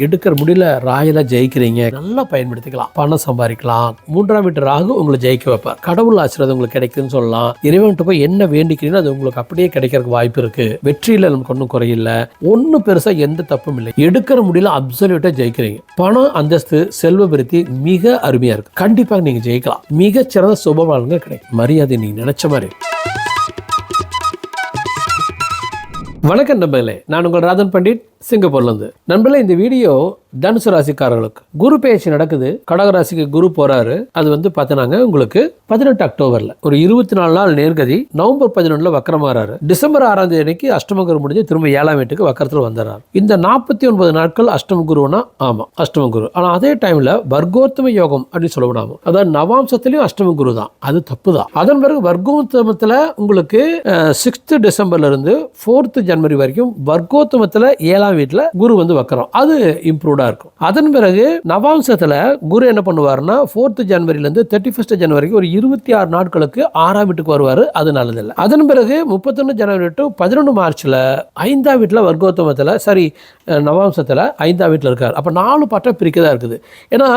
எடுக்கிற முடியல ராயலா ஜெயிக்கிறீங்க. நல்லா பயன்படுத்திக்கலாம். பணம் சம்பாதிக்கலாம். மூன்றாம் வீட்டு ராகு உங்களை ஜெயிக்க வைப்பார். கடவுள் ஆசீர்வாதம் உங்களுக்கு கிடைக்குதுன்னு சொல்லலாம். இறைவன்கிட்ட போய் என்ன வேண்டிக்கிறீங்களோ அது உங்களுக்கு அப்படியே கிடைக்கிறதுக்கு வாய்ப்பு இருக்கு. வெற்றியில நமக்கு ஒன்றும் குறையில்லை. ஒன்றும் பெருசா எந்த தப்பும் இல்லை. எடுக்கிற முடியல அப்சல்யூட்டா ஜெயிக்கிறீங்க. பணம் அந்தஸ்து செல்வ விருத்தி மிக அருமையா இருக்கு. கண்டிப்பாக நீங்க ஜெயிக்கலாம். மிகச்சிறந்த சுபபலன்கள் கிடைக்கும். மரியாதை நீங்க நினைச்ச மாதிரி. வணக்கம் நம்பர்களே நான் உங்கள் ராதன் பண்டிட். சிங்கப்பூர்லேருந்து. நண்பர்களே இந்த வீடியோ தனுசு ராசிக்காரர்களுக்கு. குரு பேச்சு நடக்குது. கடக ராசிக்கு குரு போறாரு. அது வந்து பார்த்தனாங்க உங்களுக்கு பதினெட்டு அக்டோபர்ல. ஒரு இருபத்தி நாலு நாள் நேர்கதி நவம்பர் பதினொன்றுல வக்கரமாறாரு டிசம்பர் ஆறாம் தேதி அன்னைக்கு அஷ்டம குரு முடிஞ்சு திரும்ப ஏழாம் வீட்டுக்கு வக்கரத்தில் வந்துடுறாரு இந்த நாற்பத்தி ஒன்பது நாட்கள் அஷ்டம குருனா? ஆமா அஷ்டம குரு. ஆனால் அதே டைம்ல வர்க்கோத்தம யோகம் அப்படின்னு சொல்ல அதாவது நவாம்சத்திலையும் அஷ்டம குரு தான். அது தப்பு தான் அதன் பிறகு வர்க்கோத்தமத்தில் உங்களுக்கு சிக்ஸ்த் டிசம்பர்ல இருந்து ஜனவரி வரைக்கும் வர்க்கோத்தமத்தில் ஏழாம் வீட்டில் குரு வந்து வைக்கிறோம் அது இம்ப்ரூவ்டாக இருக்கும். அதன் பிறகு நவாம்சத்தில் குரு என்ன பண்ணுவாருன்னா ஃபோர்த்து ஜனவரியிலேருந்து தேர்ட்டி ஃபஸ்ட் ஜனவரிக்கு ஒரு இருபத்தி ஆறு நாட்களுக்கு ஆறாம் வீட்டுக்கு வருவார். அது நல்லதில்லை. அதன் பிறகு முப்பத்தொன்று ஜனவரி டு பதினொன்று மார்ச்சில் ஐந்தாம் வீட்டில் வர்க்கோத்தமத்தில் சரி நவாம்சத்தில் ஐந்தாம் வீட்டில் இருக்கார். அப்போ நாலு பாட்டாக பிரிக்கதாக இருக்குது. ஏன்னா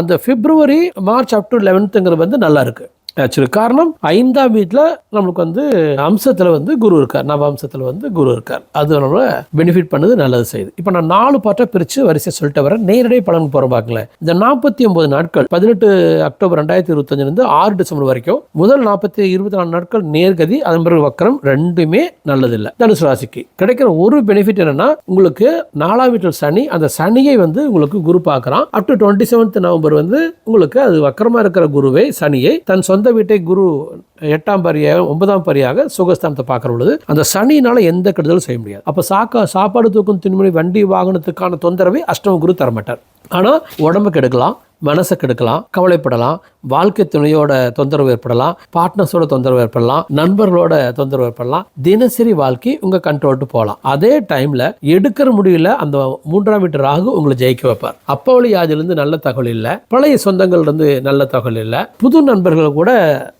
அந்த பிப்ரவரி மார்ச் அப் டு லெவன்த்துங்கிறது வந்து நல்லாயிருக்கு ஆக்சுவலி காரணம் ஐந்தாம் வீட்டில் நம்மளுக்கு வந்து அம்சத்தில் வந்து குரு இருக்கார். நவாம்சத்தில் வந்து குரு இருக்கார். அது நம்ம பெனிஃபிட் பண்ணது நல்லது செய்யுது. இப்போ நான் நாலு பாட்டை பிரித்து வரிசை சொல்லிட்டு வரேன். நேரடி பலன் போகிற பார்க்கல இந்த நாற்பத்தி ஒன்பது நாட்கள் பதினெட்டு அக்டோபர் ரெண்டாயிரத்தி இருபத்தஞ்சிலிருந்து ஆறு டிசம்பர் வரைக்கும் முதல் நாற்பத்தி இருபத்தி நாலு நாட்கள் நேர்கதி அதன் பிறகு வக்கரம் ரெண்டுமே நல்லதில்லை. தனுசு ராசிக்கு கிடைக்கிற ஒரு பெனிஃபிட் என்னன்னா உங்களுக்கு நாலாம் வீட்டில் சனி அந்த சனியை வந்து உங்களுக்கு குரு பார்க்குறான். Up to twenty seventh November வந்து உங்களுக்கு அது வக்கரமாக இருக்கிற குருவை சனியை தன் சொந்த வீட்டை குரு எட்டாம் பரியாக ஒன்பதாம் பரியாக சுகஸ்தானத்தை பார்க்குற பொழுது அந்த சனியினால எந்த கெடுதலும் செய்ய முடியாது. அப்போ சாக்கா சாப்பாடு தூக்கும் தின்மணி வண்டி வாகனத்துக்கான தொந்தரவை அஷ்டம குரு தரமாட்டார். ஆனால் உடம்பு கெடுக்கலாம் மனசை கெடுக்கலாம் கவலைப்படலாம் வாழ்க்கை துணையோட தொந்தரவு ஏற்படலாம் பார்ட்னர்ஸோட தொந்தரவு ஏற்படலாம் நண்பர்களோட தொந்தரவு ஏற்படலாம். தினசரி வாழ்க்கை உங்க கண்ட்ரோல்ட்டு போகலாம். அதே டைம்ல எடுக்கிற முடியல அந்த மூன்றாம் வீட்டு ராகு உங்களை ஜெயிக்க வைப்பார். அப்ப யாதிலிருந்து நல்ல தகவல் இல்லை பழைய சொந்தங்கள் இருந்து நல்ல தகவல் இல்லை புது நண்பர்கள் கூட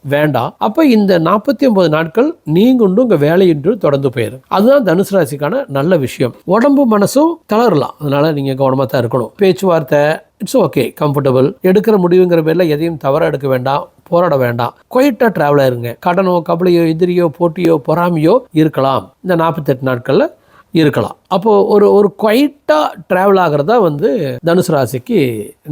வேண்டாம். அப்ப இந்த நாற்பத்தி ஒன்பது நாட்கள் நீங்குண்டு உங்க வேலையின்று தொடர்ந்து போயிடும் அதுதான் தனுசு ராசிக்கான நல்ல விஷயம். உடம்பு மனசும் தளரலாம். அதனால நீங்க கவனமா தான் இருக்கணும். பேச்சுவார்த்தை இட்ஸ் ஓகே கம்ஃபர்டபுள் எடுக்கிற முடிவுங்கிற பேரில் எதையும் தவற எடுக்க வேண்டாம் போராட வேண்டாம். குவைட்டாக ட்ராவல் ஆயிருங்க கடனோ கபலையோ எதிரியோ போட்டியோ பொறாமையோ இருக்கலாம். இந்த நாற்பத்தெட்டு நாட்களில் இருக்கலாம். அப்போது ஒரு ஒரு குவைட்டாக ட்ராவல் ஆகிறதா வந்து தனுசு ராசிக்கு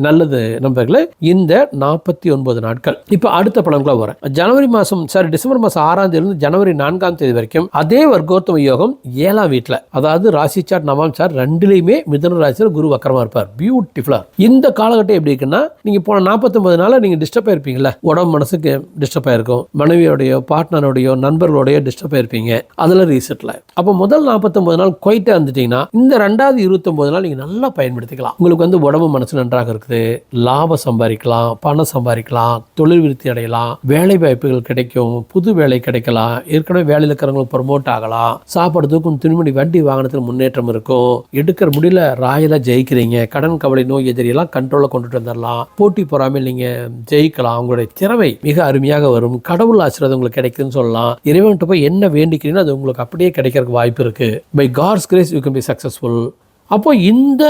நல்லது நண்பர்களே. இந்த நாற்பத்தி ஒன்பது நாட்கள். இப்போ அடுத்த பலன்குள்ள வரேன் ஜனவரி மாதம் சாரி டிசம்பர் மாதம் ஆறாம் தேதியிலிருந்து ஜனவரி நான்காம் தேதி வரைக்கும் அதே வர்க்கோத்தம யோகம் ஏழாம் வீட்டில் அதாவது ராசி சார் நவாம் சார் ரெண்டுலேயுமே மிதன ராசியில் குரு வக்கரமாக இருப்பார். பியூட்டிஃபுல்லாக இந்த காலகட்டம் எப்படி இருக்குன்னா நீங்கள் போன நாற்பத்தொம்பது நாளில் நீங்கள் டிஸ்டர்ப் ஆயிருப்பீங்களா உடம்பு மனசுக்கு டிஸ்டர்ப் ஆயிருக்கும். மனைவியோடையோ பார்ட்னரோடையோ நண்பர்களோடையோ டிஸ்டர்ப் ஆயிருப்பீங்க. அதில் ரீசெட்டில் அப்போ முதல் நாற்பத்தொம்பது நாள் குவைட்டாக இருந்துட்டீங்கன்னா இந்த ரெண்டாவது இருபத்தொம்பது நாள் நீங்கள் நல்லா பயன்படுத்திக்கலாம். உங்களுக்கு வந்து உடம்பு மனசு நன்றாக இருக்குது லாபம் சம்பாதிக்கலாம் பணம் சம்பாதிக்கலாம் தொழில் விருத்தி அடையலாம் வேலை வாய்ப்புகள் கிடைக்கும் புது வேலை கிடைக்கலாம் ஏற்கனவே வேலையில் இருக்கிறவங்களுக்கு ப்ரொமோட் ஆகலாம் சாப்பாடு தூக்கும் துணிமணி வண்டி வாகனத்தில் முன்னேற்றம் இருக்கும் எடுக்கிற முடியல ராயலா ஜெயிக்கிறீங்க கடன் கவலை நோய் எதிரியெல்லாம் கண்ட்ரோலில் கொண்டுட்டு வந்துடலாம் போட்டி பொறாமல் நீங்க ஜெயிக்கலாம். உங்களுடைய திறமை மிக அருமையாக வரும். கடவுள் ஆசீர்வாதம் உங்களுக்கு கிடைக்குதுன்னு சொல்லலாம். இறைவன்கிட்ட போய் என்ன வேண்டிக்கிறீங்கன்னா அது உங்களுக்கு அப்படியே கிடைக்கிறதுக்கு வாய்ப்பு இருக்கு. By God's grace you can be successful அப்போ இந்த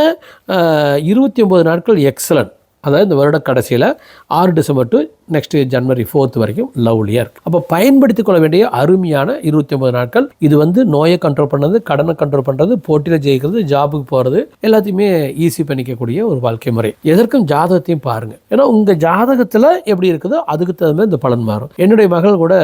இருபத்தி ஒம்பது நாட்கள் எக்ஸலன்ட் அதாவது இந்த வருட கடைசியில் ஆறு December to next January fourth வரைக்கும் லவ்லியாக இருக்குது அப்போ பயன்படுத்திக் கொள்ள வேண்டிய அருமையான இருபத்தி ஒன்பது நாட்கள். இது வந்து நோயை கண்ட்ரோல் பண்ணுறது கடனை கண்ட்ரோல் பண்ணுறது போட்டியில் ஜெயிக்கிறது ஜாபுக்கு போகிறது எல்லாத்தையுமே ஈஸி பண்ணிக்கக்கூடிய ஒரு வாழ்க்கை முறை. எதற்கும் ஜாதகத்தையும் பாருங்கள் ஏன்னா உங்கள் ஜாதகத்தில் எப்படி இருக்குதோ அதுக்கு தகுந்த மாதிரி இந்த பலன் மாறும். என்னுடைய மகள் கூட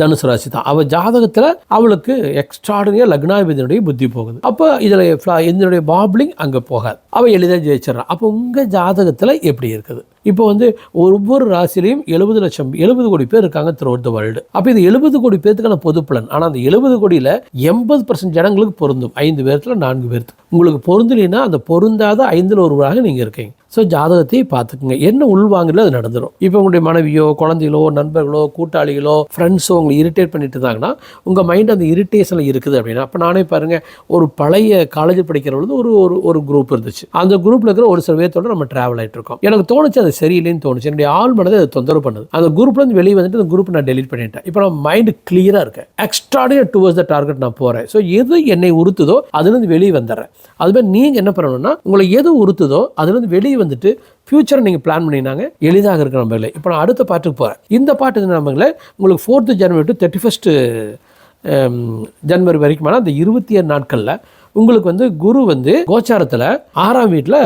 தனுசு ராசி தான். அவள் ஜாதகத்தில் அவளுக்கு எக்ஸ்ட்ராடனியாக லக்னாதிபதியினுடைய புத்தி போகுது. அப்போ இதில் இதனுடைய பாப்ளிங் அங்கே போகாது. அவள் எளிதாக ஜெயிச்சிடறான் அப்போ உங்கள் ஜாதகத்தில் எப்படி இருக்குது? இப்போ வந்து ஒவ்வொரு ராசிலையும் எழுபது லட்சம் எழுபது கோடி பேர் இருக்காங்க த்ரூ த வேர்ல்டு அப்போ இது எழுபது கோடி பேருக்கான பொது பலன். ஆனால் அந்த எழுபது கோடியில் எண்பது பர்சன்ட் ஜனங்களுக்கு பொருந்தும். ஐந்து பேர்த்தில் நான்கு பேர்த்து உங்களுக்கு பொருந்தலைன்னா அந்த பொருந்தாத ஐந்தில் ஒருவராக நீங்கள் இருக்கீங்க. ஸோ ஜாதகத்தை பார்த்துக்குங்க. என்ன உள்வாங்கல அது நடந்துடும் இப்போ உங்களுடைய மனைவியோ குழந்தைகளோ நண்பர்களோ கூட்டாளிகளோ ஃப்ரெண்ட்ஸோ உங்களை இரிட்டேட் பண்ணிட்டு இருந்தாங்கன்னா உங்கள் மைண்ட் அந்த இரிட்டேஷனில் இருக்குது அப்படின்னா அப்போ நானே பாருங்கள் ஒரு பழைய காலேஜ் படிக்கிற பொழுது ஒரு ஒரு ஒரு குரூப் இருந்துச்சு. அந்த குரூப்பில் இருக்கிற ஒரு சில பேர்த்தோட நம்ம ட்ராவல் ஆகிட்டு இருக்கோம். எனக்கு தோணுச்சு அந்த சரியில்லைன்னு தோணுச்சு. என்னுடைய ஆள் மனதை அது தொந்தரவு பண்ணுது. அந்த குரூப்லேருந்து வெளியே வந்துட்டு அந்த குரூப் நான் டெலிட் பண்ணிட்டேன். இப்போ நான் மைண்டு கிளியராக இருக்கேன். எக்ஸ்ட்ராடியர் டுவர்ஸ் த டார்கெட் நான் போகிறேன் ஸோ எது என்னை உறுத்துதோ அதுலேருந்து வெளியே வந்துடுறேன். அதுமாதிரி நீங்கள் என்ன பண்ணணும்னா உங்களை எது உறுத்துதோ அதுலேருந்து வெளியே வந்துட்டு ஃபியூச்சரை நீங்கள் பிளான் பண்ணினாங்க எளிதாக இருக்கிற நம்பர்களே இப்போ நான் அடுத்த பாட்டுக்கு போகிறேன் இந்த பாட்டு நம்பங்களே உங்களுக்கு fourth January to thirty first January வரைக்குமான அந்த இருபத்தி ஏழு நாட்களில் உங்களுக்கு வந்து குரு வந்து கோச்சாரத்தில் ஆறாம் வீட்டில்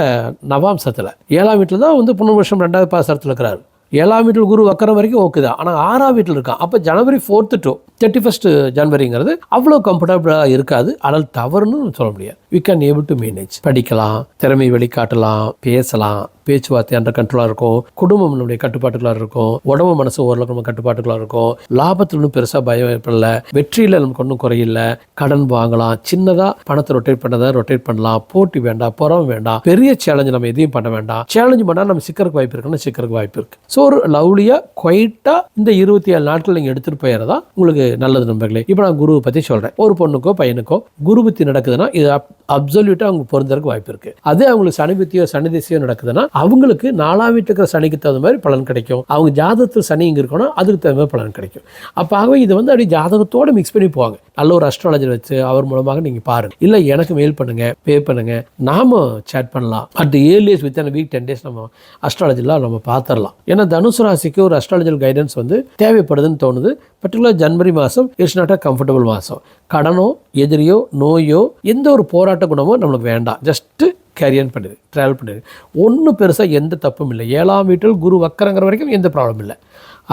நவாம்சத்தில் ஏழாம் வீட்டில் தான் வந்து புனர்வருஷம் ரெண்டாவது பாசரத்தில் இருக்கிறார். ஏழாம் வீட்டில் குரு வக்கரம் வரைக்கும் ஓகே தான். ஆனால் ஆறாம் வீட்டில் இருக்கான். அப்போ January fourth to thirty first ஜனவரிங்கிறது அவ்வளோ கம்ஃபர்டபுளாக இருக்காது. ஆனால் தவறுன்னு சொல்ல முடியாது. We can able to manage படிக்கலாம் திறமை வெளிக்காட்டலாம் பேசலாம். பேச்சுவார்த்தை அண்டர் கண்ட்ரோலாக இருக்கும். குடும்பம் நம்முடைய கட்டுப்பாட்டுகளாக இருக்கும். உடம்பு மனசு ஓரளவுக்கு நம்ம கட்டுப்பாட்டுகளாக இருக்கும். லாபத்தில் ஒன்றும் பெருசாக பயம் ஏற்படல. வெற்றியில் நமக்கு ஒன்றும் குறையில்லை. கடன் வாங்கலாம். சின்னதாக பணத்தை ரொட்டேட் பண்ணதை ரொட்டேட் பண்ணலாம். போட்டி வேண்டாம் புறம் வேண்டாம். பெரிய சேலஞ்சு நம்ம எதையும் பண்ண வேண்டாம். சேலஞ்சு பண்ணால் நம்ம சிக்கருக்கு வாய்ப்பு இருக்குன்னா சிக்கருக்கு வாய்ப்பு இருக்குது ஸோ ஒரு லவ்லியாக குவைட்டாக இந்த இருபத்தி ஏழு நாட்கள் நீங்கள் எடுத்துகிட்டு போயிடுறதா உங்களுக்கு நல்லது நண்பர்களே. இப்போ நான் குருவை பற்றி சொல்கிறேன் ஒரு பொண்ணுக்கோ பையனுக்கோ குரு புத்தி நடக்குதுன்னா இது அப்சல்யூட்டாக அவங்க பொருந்தறதுக்கு வாய்ப்பு இருக்குது அதே அவங்களுக்கு சனி புத்தியோ சனி திசையோ நடக்குதுன்னா அவங்களுக்கு நாலாம் வீட்டுக்கு இருக்கிற சனிக்கு தகுந்த மாதிரி பலன் கிடைக்கும். அவங்க ஜாதகத்தில் சனி இங்கே இருக்கணும் அதுக்கு தகுந்த மாதிரி பலன் கிடைக்கும். அப்போ ஆகவே இது வந்து அப்படியே ஜாதகத்தோடு மிக்ஸ் பண்ணி போவாங்க. நல்ல ஒரு அஸ்ட்ராலஜர் வச்சு அவர் மூலமாக நீங்கள் பாருங்கள் இல்லை எனக்கு மெயில் பண்ணுங்கள் பே பண்ணுங்கள் நாம சேட் பண்ணலாம். At earliest with week ten days நம்ம அஸ்ட்ராலஜிலாம் நம்ம பார்த்துடலாம் ஏன்னா தனுசு ராசிக்கு ஒரு அஸ்ட்ராலஜர் கைடன்ஸ் வந்து தேவைப்படுதுன்னு தோணுது. பர்டிகுலர் ஜனவரி மாதம் இட்ஸ் நாட் அ கம்ஃபர்டபுள் மாதம் கடனோ எதிரியோ நோயோ எந்த ஒரு போராட்ட குணமோ நம்மளுக்கு வேண்டாம். ஜஸ்ட்டு கேரியன் பண்ணுது ட்ராவல் பண்ணுது ஒன்றும் பெருசாக எந்த தப்பும் இல்லை. ஏழாம் வீட்டில் குரு வக்கரங்கிற வரைக்கும் எந்த ப்ராப்ளம் இல்லை.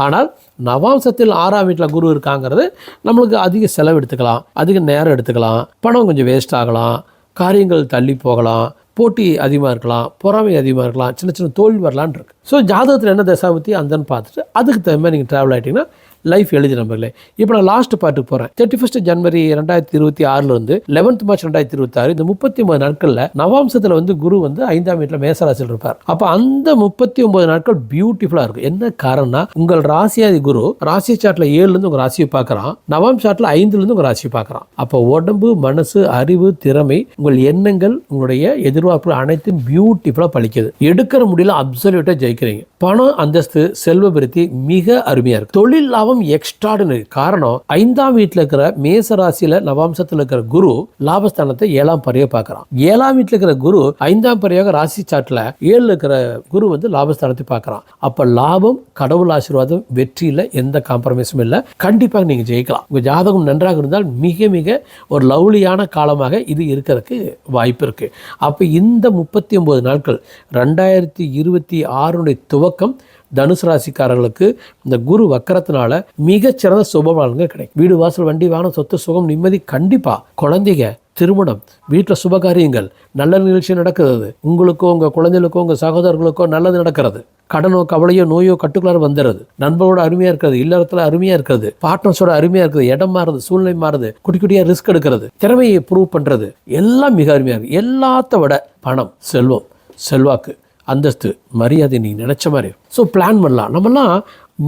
ஆனால் நவாம்சத்தில் ஆறாம் வீட்டில் குரு இருக்காங்கிறது நம்மளுக்கு அதிக செலவு எடுத்துக்கலாம் அதிக நேரம் எடுத்துக்கலாம் பணம் கொஞ்சம் வேஸ்ட் ஆகலாம் காரியங்கள் தள்ளி போகலாம் போட்டி அதிகமாக இருக்கலாம் பொறாமை அதிகமாக இருக்கலாம் சின்ன சின்ன தோல்வி வரலான் இருக்கு. ஸோ ஜாதகத்தில் என்ன தசாபத்தி அந்தன்னு பார்த்துட்டு அதுக்கு தகுந்த மாதிரி நீங்கள் ட்ராவல் ஆகிட்டிங்கன்னா லைஃப் எழுதி நம்பர்களே இப்போ நான் லாஸ்ட் பாட்டுக்கு போகிறேன் தேர்ட்டி ஃபஸ்ட் ஜனவரி ரெண்டாயிரத்தி இருபத்தி ஆறுலேருந்து லெவன்த் மார்ச் ரெண்டாயிரத்தி இருபத்தி ஆறு இந்த முப்பத்தி ஒன்பது நாட்களில் நவாம்சத்தில் வந்து குரு வந்து ஐந்தாம் வீட்டில் மேசராசியில் இருப்பார். அப்போ அந்த முப்பத்தி ஒன்பது நாட்கள் பியூட்டிஃபுல்லாக இருக்கும். என்ன காரணம்னா உங்கள் ராசியாதி குரு ராசி சாட்டில் ஏழுலேருந்து உங்கள் ராசியை பார்க்குறான். நவாம் சாட்டில் ஐந்துலேருந்து உங்கள் ராசியை பார்க்குறான். அப்போ உடம்பு மனசு அறிவு திறமை உங்கள் எண்ணங்கள் உங்களுடைய எதிர்பார்ப்பு அனைத்தும் பியூட்டிஃபுல்லாக பழிக்குது எடுக்கிற முடியல அப்சல்யூட்டாக ஜெயிக்கிறீங்க. பணம் அந்தஸ்து செல்வ விருத்தி மிக அருமையாக இருக்கும் தொழில் லாபம் எக்ஸ்ட்ராடினரி காரணம் ஐந்தாம் வீட்டில் இருக்கிற மேச ராசியில நவாம்சத்தில் இருக்கிற குரு லாபஸ்தானத்தை ஏழாம் பறையை பார்க்கறான். ஏழாம் வீட்டில் இருக்கிற குரு ஐந்தாம் பறையாக ராசி சாட்டில் ஏழில் இருக்கிற குரு வந்து லாபஸ்தானத்தை பார்க்கறான். அப்போ லாபம் கடவுள் ஆசீர்வாதம் வெற்றியில் எந்த காம்ப்ரமைஸும் இல்லை. கண்டிப்பாக நீங்கள் ஜெயிக்கலாம். உங்கள் ஜாதகம் நன்றாக இருந்தால் மிக மிக ஒரு லவ்லியான காலமாக இது இருக்கிறதுக்கு வாய்ப்பு இருக்கு. அப்போ இந்த முப்பத்தி ஒன்பது நாட்கள் ரெண்டாயிரத்தி இருபத்தி ஆறுடைய துவக்கம் தனுசு ராசிக்காரர்களுக்கு இந்த குரு வக்கரத்தினால மிகச்சிறந்த சுப கிடைக்கும். வீடு வாசல் வண்டி வாகனம் சொத்து சுகம் நிம்மதி கண்டிப்பாக குழந்தைங்க திருமணம் வீட்டில் சுபகாரியங்கள் நல்ல நிகழ்ச்சி நடக்கிறது. உங்களுக்கோ உங்கள் குழந்தைகளுக்கோ உங்கள் சகோதரர்களுக்கோ நல்லது நடக்கிறது. கடனோ கவலையோ நோயோ கட்டுக்குள்ளார வந்துடுறது. நண்பரோட அருமையாக இருக்கிறது இல்லறத்தில் அருமையாக இருக்கிறது பார்ட்னர்ஸோட அருமையாக இருக்குது இடம் மாறுது சூழ்நிலை மாறுது குட்டி குட்டியாக ரிஸ்க் எடுக்கிறது திறமையை ப்ரூவ் பண்ணுறது எல்லாம் மிக அருமையாக இருக்குது எல்லாத்த விட பணம் செல்வம் செல்வாக்கு. அந்தஸ்து மரியாதை நீங்கள் நினச்ச மாதிரி. ஸோ பிளான் பண்ணலாம். நம்மலாம்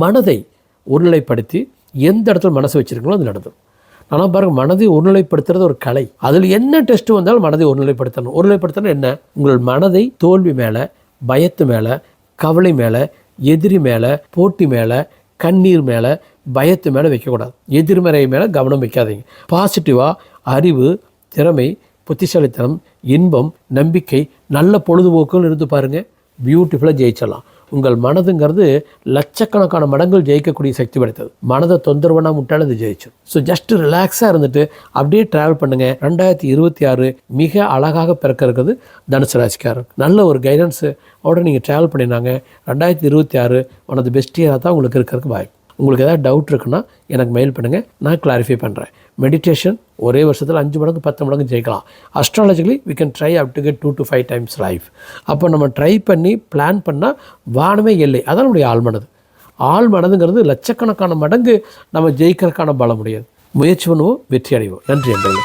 மனதை ஒருநிலைப்படுத்தி எந்த இடத்துல மனசு வச்சுருக்கீங்களோ அது நடந்தது ஆனால் பாருங்க மனதை ஒருநிலைப்படுத்துறது ஒரு கலை. அதில் என்ன டெஸ்ட் வந்தாலும் மனதை ஒருநிலைப்படுத்தணும். ஒருநிலைப்படுத்தணும் என்ன? உங்கள் மனதை தோல்வி மேலே பயத்து மேலே கவலை மேலே எதிரி மேலே போட்டி மேலே கண்ணீர் மேலே பயத்து மேலே வைக்கக்கூடாது. எதிர்மறை மேலே கவனம் வைக்காதீங்க. பாசிட்டிவாக அறிவு திறமை புத்திசாலித்தனம் இன்பம் நம்பிக்கை நல்ல பொழுதுபோக்குன்னு இருந்து பாருங்கள் பியூட்டிஃபுல்லாக ஜெயிச்சிடலாம் உங்கள் மனதுங்கிறது லட்சக்கணக்கான மடங்கள் ஜெயிக்கக்கூடிய சக்தி படைத்தது. மனதை தொந்தரவுனா முட்டாலும் இது ஜெயிச்சு. ஸோ ஜஸ்ட் ரிலாக்ஸாக இருந்துட்டு அப்படியே ட்ராவல் பண்ணுங்கள் ரெண்டாயிரத்தி இருபத்தி ஆறு மிக அழகாக பிறக்க இருக்குது தனுசு ராசிக்காரர் நல்ல ஒரு கைடன்ஸு அவட நீங்கள் ட்ராவல் பண்ணினாங்க. ரெண்டாயிரத்தி இருபத்தி ஆறு ஒன் ஆஃப் த பெஸ்ட் இயராக தான் உங்களுக்கு இருக்கிறதுக்கு வாய்ப்பு. உங்களுக்கு ஏதாவது டவுட் இருக்குன்னா எனக்கு மெயில் பண்ணுங்கள் நான் கிளாரிஃபை பண்ணுறேன் மெடிடேஷன் ஒரே வருஷத்தில் அஞ்சு மடங்கு பத்து மடங்கு ஜெயிக்கலாம். Astrologically we can try up to get two to five times life அப்போ நம்ம ட்ரை பண்ணி பிளான் பண்ணால் வானமே இல்லை அதான் நம்முடைய ஆழ்மனது. ஆழ்மனதுங்கிறது லட்சக்கணக்கான மடங்கு நம்ம ஜெயிக்கிறதுக்கான பலம் முடியாது முயற்சி பண்ணுவோம் வெற்றி அடைவோம். நன்றி என்பது